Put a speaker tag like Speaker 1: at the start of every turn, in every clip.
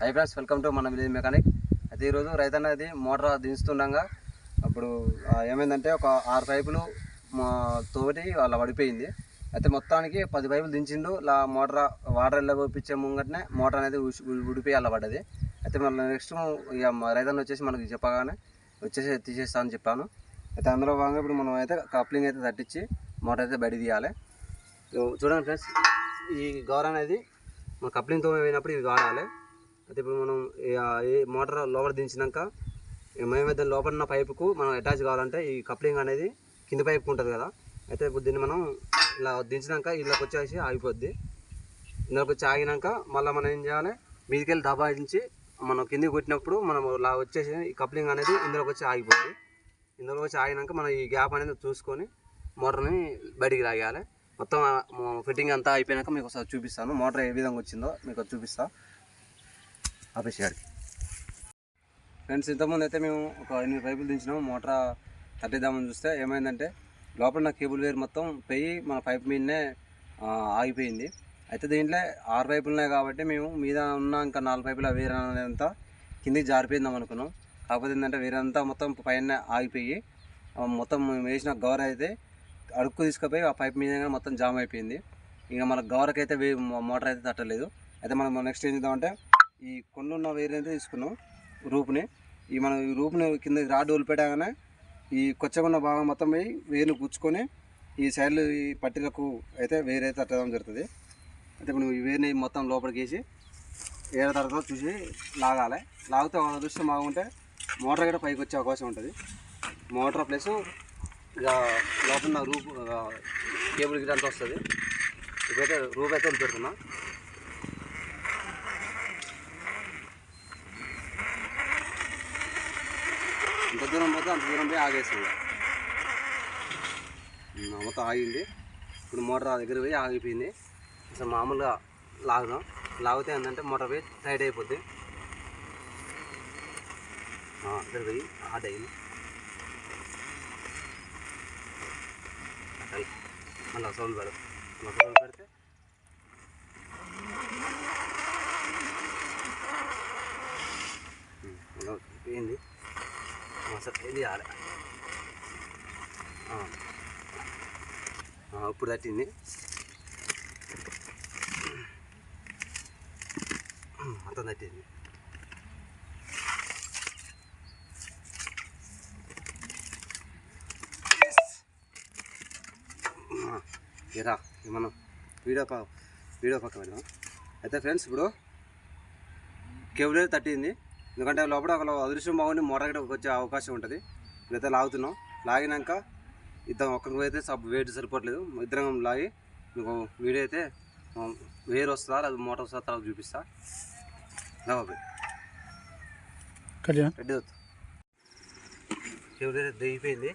Speaker 1: High friends welcome to మన village mechanic. అయితే ఈరోజు రైతన్న అది మోటార్ దించుతుండగా అప్పుడు ఏమైందంటే ఒక ఆరు పైపులు మా తోటి వాళ్ళ పడిపోయింది. అయితే మొత్తానికి పది పైపులు దించిండు ఇలా మోటార్ వాటర్ వెళ్ళబోపించే ముంగటనే మోటార్ అనేది ఉడిపోయి అలా పడ్డది. అయితే మళ్ళీ నెక్స్ట్ ఇక మా రైతన్న వచ్చేసి మనకి చెప్పగానే వచ్చేసి తీసేస్తా అని చెప్పాను. అయితే అందులో భాగంగా ఇప్పుడు మనం అయితే కప్లింగ్ అయితే తట్టించి మోటార్ అయితే బయట తీయాలి చూడండి ఫ్రెండ్స్ ఈ గౌర అనేది మన కప్లింగ్తో పోయినప్పుడు ఇవి వాడాలి. అయితే ఇప్పుడు మనం ఏ మోటార్ లోపల దించినాక మేమైతే లోపల ఉన్న పైపుకు మనం అటాచ్ కావాలంటే ఈ కప్లింగ్ అనేది కింద పైపు ఉంటుంది కదా. అయితే ఇప్పుడు దీన్ని మనం ఇలా దించినాక ఇళ్ళకి వచ్చేసి ఆగిపోద్ది. ఇందులోకి వచ్చి ఆగినాక మళ్ళీ మనం ఏం చేయాలి? మీదికి వెళ్ళి దబాయించి మనం కిందికి కొట్టినప్పుడు మనం ఇలా వచ్చేసి ఈ కప్లింగ్ అనేది ఇందులోకి వచ్చి ఆగిపోద్ది. ఇందులోకి వచ్చి ఆగినాక మనం ఈ గ్యాప్ అనేది చూసుకొని మోటార్ని బయటికి లాగాలి మొత్తం ఫిట్టింగ్ అంతా అయిపోయినాక మీకు ఒకసారి చూపిస్తాను. మోటార్ ఏ విధంగా వచ్చిందో మీకు చూపిస్తాను చూపిస్తా ఆపేసి ఫ్రెండ్స్ ఇంతకుముందు అయితే మేము ఒక ఎనిమిది పైపులు దించినాము మోటార్ తట్టిద్దామని చూస్తే ఏమైందంటే లోపల నా కేబుల్ వేర్ మొత్తం పోయి మన పైప్ మీదనే ఆగిపోయింది. అయితే దీంట్లో ఆరు పైపులు ఉన్నాయి కాబట్టి మేము మీద ఉన్న ఇంకా నాలుగు పైపుల వేరే అంతా కిందికి జారిపోయిందాం అనుకున్నాం. కాకపోతే ఏంటంటే వేరే అంతా మొత్తం పైన ఆగిపోయి మొత్తం మేము వేసిన గవర్ అయితే అడుక్కు తీసుకుపోయి ఆ పైప్ మీద మొత్తం జామ్ అయిపోయింది. ఇక మన గవరకైతే వే మోటార్ అయితే తట్టలేదు. అయితే మనం నెక్స్ట్ ఏం చేద్దామంటే ఈ కొండున్న వేరే అయితే తీసుకున్నాం రూపుని. ఈ మనం ఈ రూపుని కింద రాడ్ వదిలిపెట్టగానే ఈ కొచ్చగున్న భాగం మొత్తం పోయి వేలు గుచ్చుకొని ఈ సైడ్లు ఈ పట్టీలకు అయితే వేరే తట్టడం జరుగుతుంది. అయితే ఇప్పుడు ఈ వేరుని మొత్తం లోపలికి వేసి ఏడ తర్వాత చూసి లాగాలి. లాగితే అదృష్టం బాగుంటే మోటార్ కూడా పైకి వచ్చే అవకాశం ఉంటుంది. మోటార్ ప్లస్ ఇక లోపల ఉన్న రూపు కేబుల్ గిట్ అంతా వస్తుంది. ఇప్పుడైతే రూపు అయితే వదిలిపెడుతున్నా. ఎంత దూరం పోతే అంత దూరం పోయి ఆగేస్తుంది మొత్తం ఆగింది. ఇప్పుడు మోటార్ ఆ దగ్గర పోయి ఆగిపోయింది. అసలు మామూలుగా లాగదాం. లాగితే ఏంటంటే మోటార్ పోయి టైట్ అయిపోద్ది. దగ్గర పోయి హాట్ అయింది. మళ్ళీ సౌండ్ పెడదు. మళ్ళీ సౌండ్ పెడితే ఉమ్, మళ్ళీ ఇది చేయాలి ఇప్పుడు తట్టింది. మొత్తం తట్టింది. ఏరా మనం వీడియో పా వీడియో పక్క వెళ్దాం అయితే ఫ్రెండ్స్ ఇప్పుడు కేబుల్ తట్టింది. ఎందుకంటే లోపల ఒక అదృశ్యం బాగుండి కూడా వచ్చే అవకాశం ఉంటుంది. ఇప్పుడైతే లాగుతున్నాం. లాగినాక ఇద్దరం ఒక్కరికి అయితే సబ్ వెయిట్ సరిపోవట్లేదు. ఇద్దరం లాగి మీకు వీడియో అయితే వేరు వస్తుందా లేదా మోటార్ వస్తుందా తర్వాత చూపిస్తా. రెడ్డి వద్దు. దిగిపోయింది.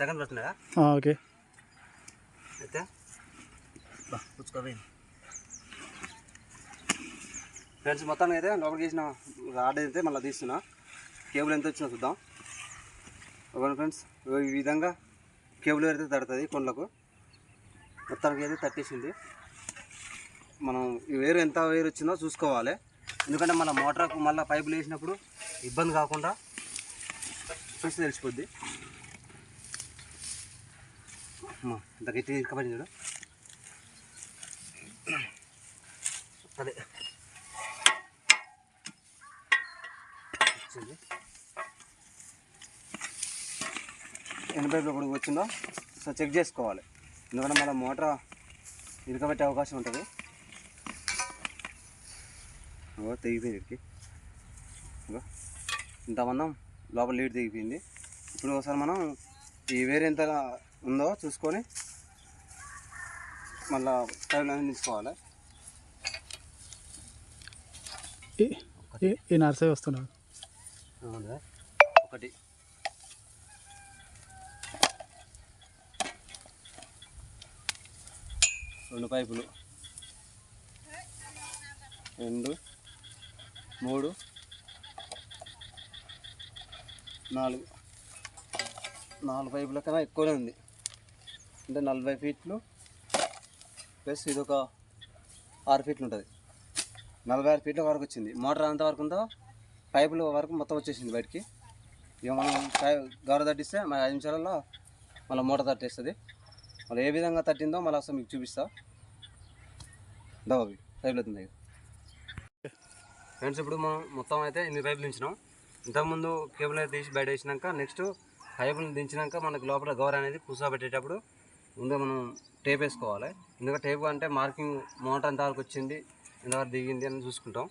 Speaker 1: సెకండ్ పడుతున్నాయా
Speaker 2: ఓకే.
Speaker 1: అయితే పుచ్చుకోపోయింది ఫ్రెండ్స్ మొత్తానికి అయితే లోపలికి వేసిన రాడ్ అయితే మళ్ళీ తీస్తున్నా. కేబుల్ ఎంత వచ్చినా చూద్దాం. Okay friends? ఈ విధంగా కేబుల్ అయితే తడుతుంది కొండలకు మొత్తానికి అయితే తట్టేసింది. మనం ఈ వేరు ఎంత వేరు వచ్చిందో చూసుకోవాలి. ఎందుకంటే మన మోటార్కు మళ్ళీ పైపులు వేసినప్పుడు ఇబ్బంది కాకుండా చూసి తెలిసిపోద్ది. ఇంత గట్టి ఇక్కబడి చూడు. అదే. వచ్చింది. ఎనభై ఇప్పుడు వచ్చిందో సో చెక్ చేసుకోవాలి. ఎందుకంటే మళ్ళీ మోటార్ ఇరకబెట్టే అవకాశం ఉంటుంది. ఓ తెగిపోయింది ఇక్కడికి. ఇగో ఇంత మందం లోపల లీడ్ తెగిపోయింది. ఇప్పుడు ఒకసారి మనం ఈ వేరే ఎంత ఉందో చూసుకొని మళ్ళా టైం అనేది తీసుకోవాలి.
Speaker 2: ఈ- నర్సరీ వస్తున్నాడు.
Speaker 1: ఒకటి. రెండు పైపులు. రెండు. మూడు. నాలుగు. నాలుగు పైపుల కన్నా ఎక్కువనే ఉంది. అంటే నలభై ఫీట్లు ప్లస్ ఇది ఒక ఆరు ఫీట్లు ఉంటుంది. నలభై ఆరు ఫీట్ల వరకు వచ్చింది. మోటార్ ఎంత వరకు ఉందో పైపుల వరకు మొత్తం వచ్చేసింది బయటికి. ఇక మనం పై- గౌర తట్టిస్తే మన ఐదు నిమిషాలలో మళ్ళీ మోటార్ తట్టేస్తుంది. మళ్ళీ ఏ విధంగా తట్టిందో మళ్ళీ అసలు మీకు చూపిస్తా. దబాబి పైపులు అవుతుంది ఫ్రెండ్స్ ఇప్పుడు మనం మొత్తం అయితే ఇన్ని పైపులు దించినాం? ఇంతకుముందు కేబుల్ అయితే తీసి బయట వేసినాక నెక్స్ట్ పైపులు దించినాక మనకు లోపల గౌర అనేది కూర్చోబెట్టేటప్పుడు ముందు మనం టేప్ వేసుకోవాలి. ఎందుకంటే టేప్ అంటే మార్కింగ్ మోటార్ ఎంత వరకు వచ్చింది ఎంతవరకు దిగింది అని చూసుకుంటాం.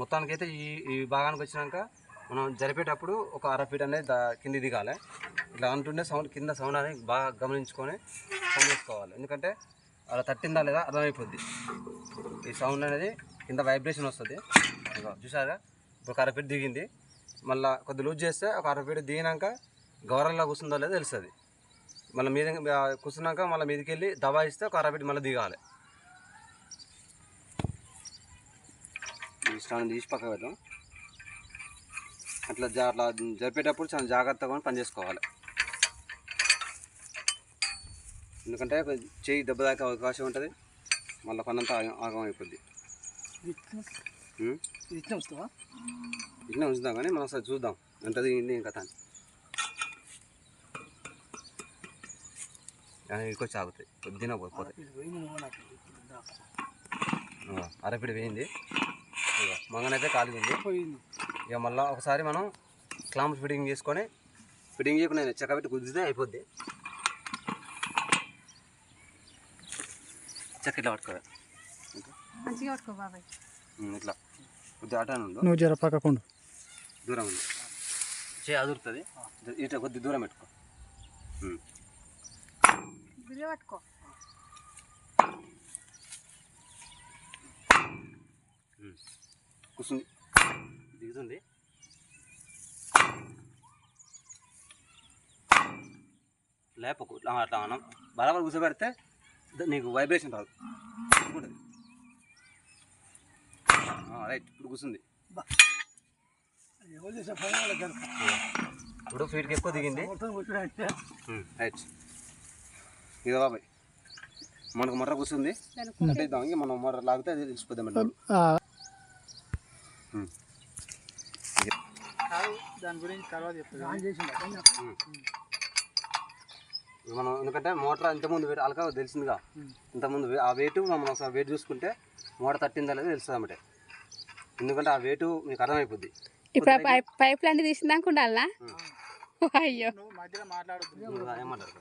Speaker 1: మొత్తానికైతే ఈ ఈ భాగానికి వచ్చినాక మనం జరిపేటప్పుడు ఒక అర ఫీట్ అనేది దా కింది దిగాలి. ఇట్లా అంటుండే సౌండ్ కింద సౌండ్ అనేది బాగా గమనించుకొని సౌండ్ చేసుకోవాలి ఎందుకంటే అలా తట్టిందా లేదా అర్థమైపోద్ది. ఈ సౌండ్ అనేది కింద వైబ్రేషన్ వస్తుంది. చూసారా? ఇప్పుడు ఒక అరఫీట్ దిగింది. మళ్ళీ కొద్ది లూజ్ చేస్తే ఒక అరఫీట్ దిగినాక గౌరవంలో కూర్చుందో లేదో తెలుస్తుంది. మళ్ళీ మీద కూర్చున్నాక మళ్ళీ మీదకి వెళ్ళి దబాయిస్తే ఒక అరఫీట్ మళ్ళీ దిగాలి. స్టాండ్ తీసి పక్క పెట్టాం అట్లా జా అట్లా జరిపేటప్పుడు చాలా జాగ్రత్తగా పని చేసుకోవాలి. ఎందుకంటే చేయి దెబ్బ తాకే అవకాశం ఉంటుంది. మళ్ళీ పనంతా ఆగం ఆగం అయిపోద్ది?
Speaker 2: ఇట్లా
Speaker 1: ఉంచుదాం కానీ మనం ఒకసారి చూద్దాం. ఎంత దిగింది ఇంకా కథ ఎక్కువ చాగుతాయి పొద్దున పోతాయి అరపిడి వేయింది ఇక మంగనైతే ఖాళీ ఉంది
Speaker 2: పోయింది.
Speaker 1: ఇక మళ్ళీ ఒకసారి మనం క్లాంప్ ఫిట్టింగ్ చేసుకొని ఫిట్టింగ్ చేయకుండా చెక్క పెట్టి కుదిరితే అయిపోద్ది. చెక్క ఇట్లా పట్టుకోవాలి
Speaker 3: మంచిగా పట్టుకో బాబాయ్.
Speaker 1: ఇట్లా. కొద్దిగా అటాన్ ఉండు.
Speaker 2: నువ్వు జర పక్కకుండా
Speaker 1: దూరం ఉంది చే అదురుతుంది ఇట్లా కొద్ది దూరం పెట్టుకో.
Speaker 3: పట్టుకో.
Speaker 1: ఉం. కూర్చుంది. దిగుతుంది. లేపకు ఆ, అట్లా మనం బరాబర్ కూర్చోబెడితే నీకు వైబ్రేషన్ రాదు. ఉంటుంది రైట్ ఇప్పుడు కూర్చుంది. ఇప్పుడు ఫీట్కి ఎక్కువ దిగింది. రైట్ ఇదో బాబాయ్ మనకు మొర్ర కూర్చుంది. అంటే మనం మొర్ర లాగితే అది తెలిసిపోద్దాం.
Speaker 2: దాని గురించి తర్వాత చెప్తాను.
Speaker 1: ఇక మనం ఎందుకంటే మోటార్ ఇంతకుముందు వెయిట్ అలక తెలిసిందిగా. ఇంతకుముందు ఆ వెయిట్ మనం ఒకసారి వెయిట్ చూసుకుంటే మోటార్ తట్టిందా లేదా తెలుస్తుంది అన్నమాట. ఎందుకంటే ఆ వెయిట్ మీకు అర్థమైపోద్ది.
Speaker 3: ఇప్పుడు పైప్ లాంటి తీసిందాక ఉండాలనా అయ్యో.
Speaker 2: నువ్వు మధ్యలో మాట్లాడద్దు.
Speaker 1: మీరు ఏమంటారు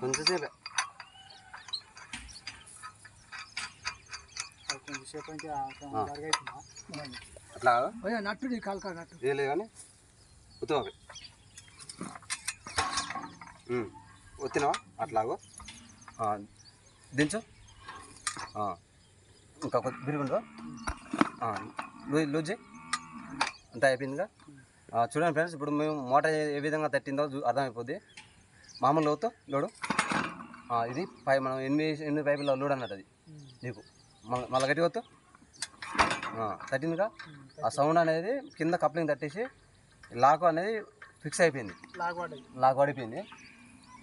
Speaker 1: కొంచెంసేపే
Speaker 2: కొంచెం సేపు నుంచి
Speaker 1: ఆ.
Speaker 2: అవుతుందా
Speaker 1: అట్లా కాదు?
Speaker 2: నట్టు కాలు నట్టు.
Speaker 1: ఏ లేదు కానీ ఉత్తమ ఒత్తినవా? అట్లాగో దించు. ఇంకా కొద్ది బిరుగుందో లూజ్ అంతా అయిపోయిందిగా. చూడండి ఫ్రెండ్స్ ఇప్పుడు మేము మోటార్ ఏ- విధంగా తట్టిందో అర్థమైపోద్ది. మామూలు లోతు లోడు. ఇది పై మనం ఎనిమిది ఎనిమిది పైపుల లోడ్ అన్నట్టు అది. నీకు. మళ్ళీ మళ్ళీ గట్టి కొత్తు తట్టిందిగా? ఆ సౌండ్ అనేది కింద కప్లింగ్ తట్టేసి లాక్ అనేది ఫిక్స్ అయిపోయింది. లాక్ పడిపోయింది.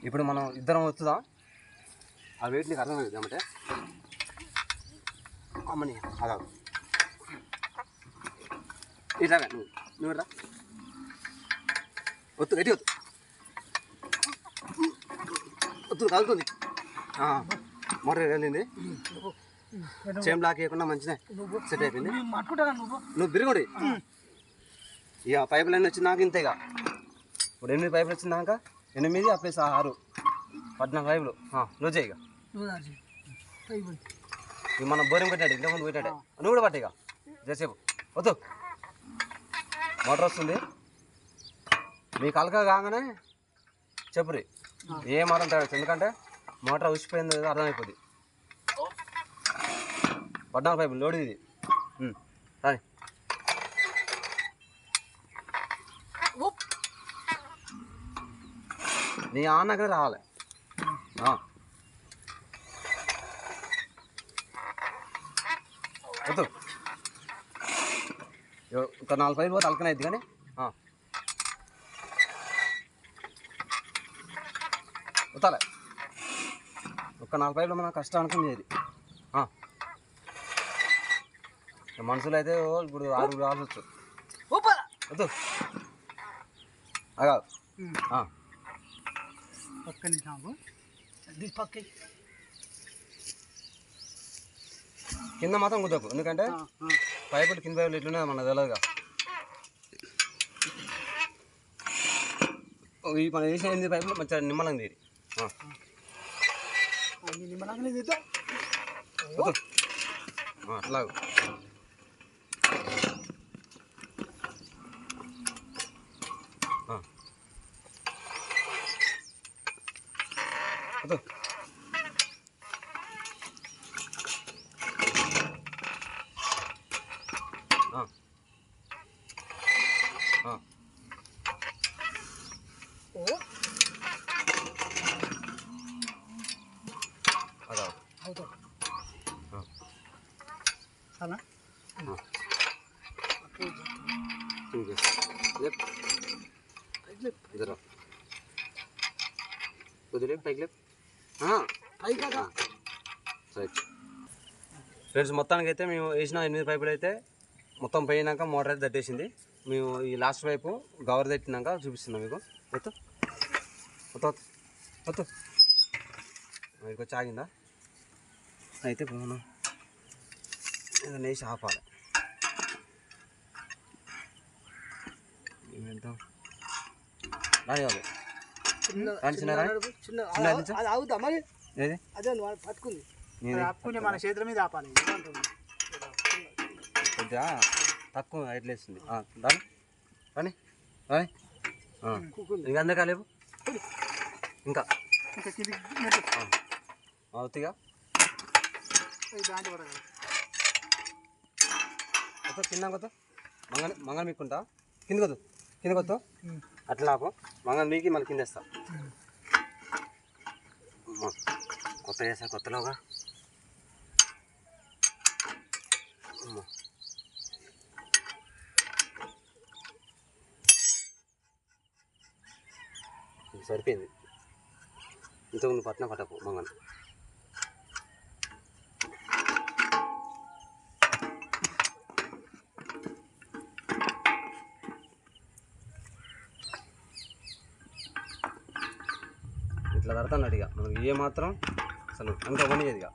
Speaker 1: ఇప్పుడు మనం ఇద్దరం వస్తుందాం ఆ వెయిట్ నీకు అర్థమైంది అన్నమాట అమ్మని. అలా. ఇట్లాగా నువ్వు. నువ్వు రా. ఒత్తు గట్టి ఒత్తు ఒత్తు కలుగుతుంది మోటార్ వెళ్ళింది చేం లాక్ చేయకుండా మంచిదే సెట్ అయిపోయింది.
Speaker 2: నువ్వు
Speaker 1: నువ్వు. బిరుగుడి. ఇక పైపులు అన్నీ వచ్చినాక ఇంతేగా ఇప్పుడు ఎనిమిది పైపులు వచ్చినాక ఎనిమిది ఆ ప్లస్ ఆరు. పద్నాలుగు పైపులు. లూజ్ ఇక. ఇక మనం బోరింగ్ పెట్టాడు ఇంతకుముందు పెట్టాడు. నువ్వు కూడా పట్టు ఇక. జసేపు వద్దు. మోటార్ వస్తుంది. మీకు అలక కాగానే చెప్పురి. ఏ మాత్రం తేడా ఎందుకంటే మోటార్ ఉసిపోయింది అర్థమైపోద్ది. పద్నాలుగు పైపులు లోడ్ ఇది. రాని నీ ఆన్నగా రావాలి. వద్దు. ఒక నాలుగు పైలు పోతే అలకనైద్ది కానీ. వద్దాలే. ఒక నాలుగు పైపులు మన కష్టానికి ఇది ఆ. మనుషులు అయితే ఇప్పుడు ఆరుగురు రావచ్చు వద్దు. అగా.
Speaker 2: ఆగు.
Speaker 1: కింద మాత్రం కుదరకు ఎందుకంటే. పైపులు కింద పైపులు ఎట్లున్నాయి మనకు తెలియదుగా ఓ, ఈ మనం వేసిన ఎనిమిది పైపులు మంచిగా నిమ్మలంగా తీరి. ఆ,
Speaker 2: అన్ని
Speaker 1: 가자. 어. 어. 오?
Speaker 2: 가자. 가자.
Speaker 1: 어. 하나? 응. 어. 이제. 이제. రైట్ ఫ్రెండ్స్ మొత్తానికి అయితే మేము వేసిన ఎనిమిది పైపులు అయితే మొత్తం పోయినాక మోటార్ అయితే తట్టేసింది. మేము ఈ లాస్ట్ పైపు గవర్ తట్టినాక చూపిస్తున్నాం మీకు. వద్దు వద్దు వద్దు మీకు వచ్చి ఆగిందా అయితే పోను. వేసి ఆపాలి. ఏమేంటో రాని
Speaker 2: అది పట్టుకుంది. ఆపుకునే మన చేతుల మీద ఆపాలి?
Speaker 1: కొద్దిగా తక్కువ హైట్ లేస్తుంది. ఆ, రాని రాని. ఇంకా అందరికీ లేవు ఇంకా. అవుతాయిగా. కొత్త కింద. కొత్త మంగళ మంగళ మీకుంటా కింద కొద్దు కింద కొత్త
Speaker 2: ఉమ్.
Speaker 1: అట్లా నాకు మంగళ మీకి మళ్ళీ కింద వేస్తా. కొత్త వేసా కొత్తలోగా. సరిపోయింది. ఇంతకుముందు పట్టిన పట్టకు మంగళ. ఇట్లా తడతాడు ఇక మనకి ఏ మాత్రం అసలు అంత పని ఇక.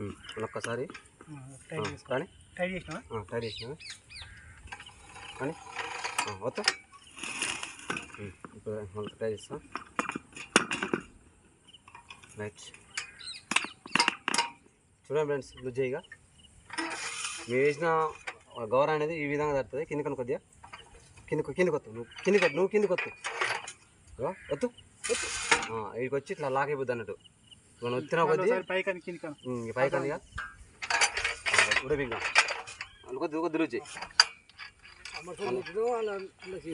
Speaker 1: ఉమ్, ఒక్కసారి.
Speaker 2: ఆ, టైట్ చేసుకో.
Speaker 1: కానీ?
Speaker 2: టైట్ చేసినావా?
Speaker 1: టైర్ చేసిన కానీ? వద్దా. ఇప్పుడు మళ్ళీ ట్రై చేస్తా. రైట్ చూడండి ఫ్రెండ్స్ రుజయ్యగా మేము వేసిన గౌర అనేది ఈ విధంగా తడుతుంది కింది కను కొద్దిగా కింది కిందికి వస్తావు నువ్వు కిందికి నువ్వు కిందికి ఇగో, వత్తు వత్తు ఇక్కడికి వచ్చి ఇట్లా లాక్ అయిపోద్ది అన్నట్టు. మనం వచ్చిన కొద్దీ
Speaker 2: ఒకసారి పైకి అని కిందికి అని.
Speaker 1: ఉమ్, ఈ పైకి అందుగా ఉడబింగా అందుకో దిగు దిరుచి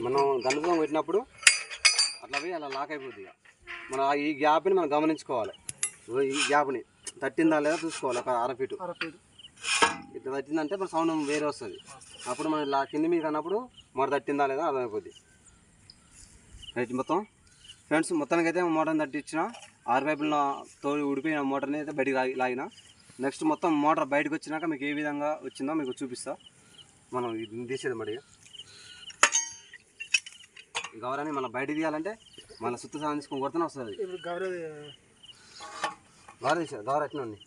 Speaker 1: మనం గండుదం పెట్టినప్పుడు అట్లా పోయి అలా లాక్ అయిపోద్ది ఇక. మనం ఈ గ్యాప్ని మనం గమనించుకోవాలి. ఈ గ్యాప్ని. తట్టిందా లేదా చూసుకోవాలి ఒక అర ఫీటు.
Speaker 2: ఫీట్.
Speaker 1: ఇట్లా తట్టిందంటే మన సౌండ్ వేరే వస్తుంది. అప్పుడు మనం ఇలా కింది మీద అన్నప్పుడు మోటార్ తట్టిందా లేదా అర్థమైపోద్ది రైట్ మొత్తం. ఫ్రెండ్స్ మొత్తానికి అయితే మోటార్ని తట్టించిన ఆరు పైపుల తోడి ఉడిపోయిన మోటార్ని అయితే బయటికి లాగి లాగిన. నెక్స్ట్ మొత్తం మోటార్ బయటకు వచ్చినాక మీకు ఏ విధంగా వచ్చిందో మీకు చూపిస్తా. మనం తీసేది మరి ఈ గౌరాన్ని మనం బయట తీయాలంటే మన సుత్తు సాధన తీసుకొని కొడుతూనే వస్తుంది
Speaker 2: ఇప్పుడు గౌరవ
Speaker 1: గౌర తీసా గౌర ఎట్లా ఉంది?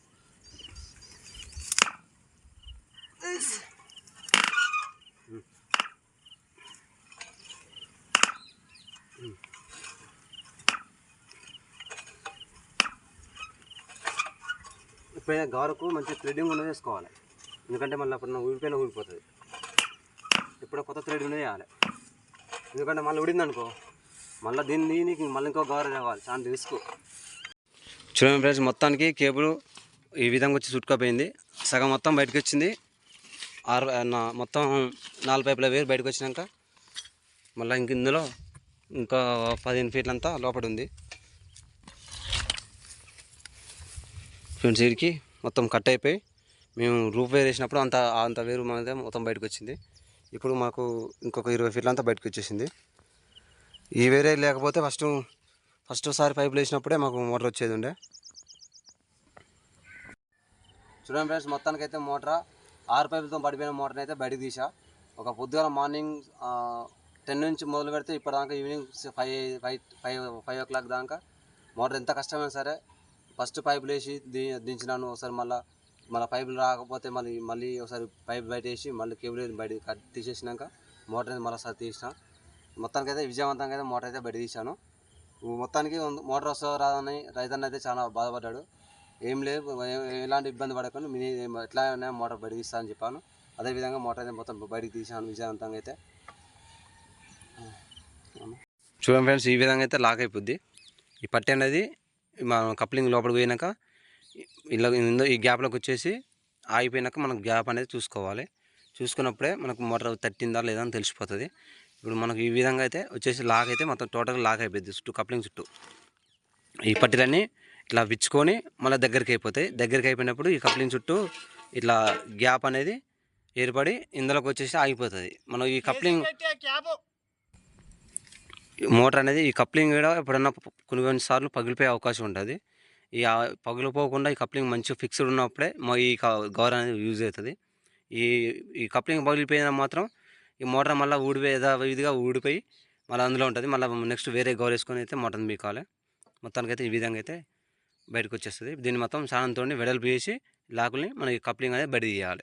Speaker 1: ఎప్పుడైనా గౌరకు మంచి థ్రెడ్డింగ్ ఉన్నది వేసుకోవాలి. ఎందుకంటే మళ్ళీ అప్పుడు ఊడిపోయినా ఊడిపోతుంది. ఎప్పుడో కొత్త థ్రెడ్ ఉన్నది వేయాలి. ఎందుకంటే మళ్ళీ ఉడిందనుకో మళ్ళీ దీన్ని నీకు మళ్ళీ ఇంకో గౌర తేవాలి చాలా రిస్క్. చూడండి ఫ్రెండ్స్ మొత్తానికి కేబుల్ ఈ విధంగా వచ్చి చుట్టుకపోయింది. సగం మొత్తం బయటకు వచ్చింది. ఆరు నా- మొత్తం నాలుగు పైపుల వేరు బయటకు వచ్చినాక మళ్ళీ ఇంక ఇందులో ఇంకా పదిహేను ఫీట్లంతా లోపల ఉంది. ఫ్రెండ్స్ వీడికి మొత్తం కట్ అయిపోయి మేము రూప్ వేర్ వేసినప్పుడు అంత అంత వేరు మనదే మొత్తం బయటకు వచ్చింది. ఇప్పుడు మాకు ఇంకొక ఇరవై ఫీట్లు అంతా బయటకు వచ్చేసింది. ఈ వేరే లేకపోతే ఫస్ట్ ఫస్ట్ సారి పైపులు వేసినప్పుడే మాకు మోటార్ వచ్చేది ఉండే. చూడండి ఫ్రెండ్స్ మొత్తానికి అయితే మోటార్? ఆరు పైపులతో పడిపోయిన మోటార్ని అయితే బయటకు తీసా ఒక పొద్దుగాల మార్నింగ్ టెన్ నుంచి మొదలు పెడితే ఇప్పటిదాకా evening five five five five o'clock దాకా మోటార్ ఎంత కష్టమైనా సరే ఫస్ట్ పైపులు వేసి దించినాను ఒకసారి మళ్ళీ. మళ్ళీ పైపులు రాకపోతే మళ్ళీ మళ్ళీ ఒకసారి పైప్ బయట వేసి మళ్ళీ కేబుల్ బయట కట్ తీసేసినాక మోటార్ అయితే మళ్ళీ ఒకసారి తీసిన. మొత్తానికి అయితే విజయవంతంగా అయితే మోటార్ అయితే బయట తీశాను. మొత్తానికి మోటార్ వస్తా రాదని రైతన్న అయితే చాలా బాధపడ్డాడు. ఏం లేదు ఎలాంటి ఇబ్బంది పడకుండా మీ ఎట్లా అయినా మోటార్ బయట తీస్తా అని చెప్పాను. అదేవిధంగా మోటార్ అయితే మొత్తం బయటికి తీసాను విజయవంతంగా అయితే. చూడండి ఫ్రెండ్స్ ఈ విధంగా అయితే లాక్ అయిపోద్ది. ఈ పట్టి అనేది మనం కప్లింగ్ లోపలికి పోయినాక ఇలా ఇందో ఈ గ్యాప్లోకి వచ్చేసి ఆగిపోయినాక మనం గ్యాప్ అనేది చూసుకోవాలి. చూసుకున్నప్పుడే మనకు మోటార్ తట్టిందా లేదా అని తెలిసిపోతుంది. ఇప్పుడు మనకు ఈ విధంగా అయితే వచ్చేసి లాక్ అయితే మొత్తం టోటల్ లాక్ అయిపోద్ది చుట్టూ కప్లింగ్ చుట్టూ. ఈ పట్టీలన్నీ ఇట్లా విచ్చుకొని మళ్ళీ దగ్గరికి అయిపోతాయి. దగ్గరికి అయిపోయినప్పుడు ఈ కప్లింగ్ చుట్టూ ఇట్లా గ్యాప్ అనేది ఏర్పడి ఇందులోకి వచ్చేసి ఆగిపోతుంది. మనం ఈ కప్లింగ్ మోటార్ అనేది ఈ కప్లింగ్ కూడా ఎప్పుడన్నా కొన్ని కొన్ని సార్లు పగిలిపోయే అవకాశం ఉంటుంది. ఈ పగిలిపోకుండా ఈ కప్లింగ్ మంచిగా ఫిక్స్డ్ ఉన్నప్పుడే మా ఈ క- గవర్ అనేది యూజ్ అవుతుంది. ఈ ఈ కప్లింగ్ పగిలిపోయిన మాత్రం ఈ మోటార్ మళ్ళీ ఊడిపోయి ఇదిగా ఊడిపోయి మళ్ళీ అందులో ఉంటుంది. మళ్ళీ నెక్స్ట్ వేరే గవర్ వేసుకొని అయితే మోటార్ని మొత్తానికి మొత్తానికైతే ఈ విధంగా అయితే బయటకు వచ్చేస్తుంది. దీన్ని మొత్తం సానంతో వెడల్పు చేసి లాకుల్ని మనకి కప్లింగ్ అనేది బయట తీయాలి.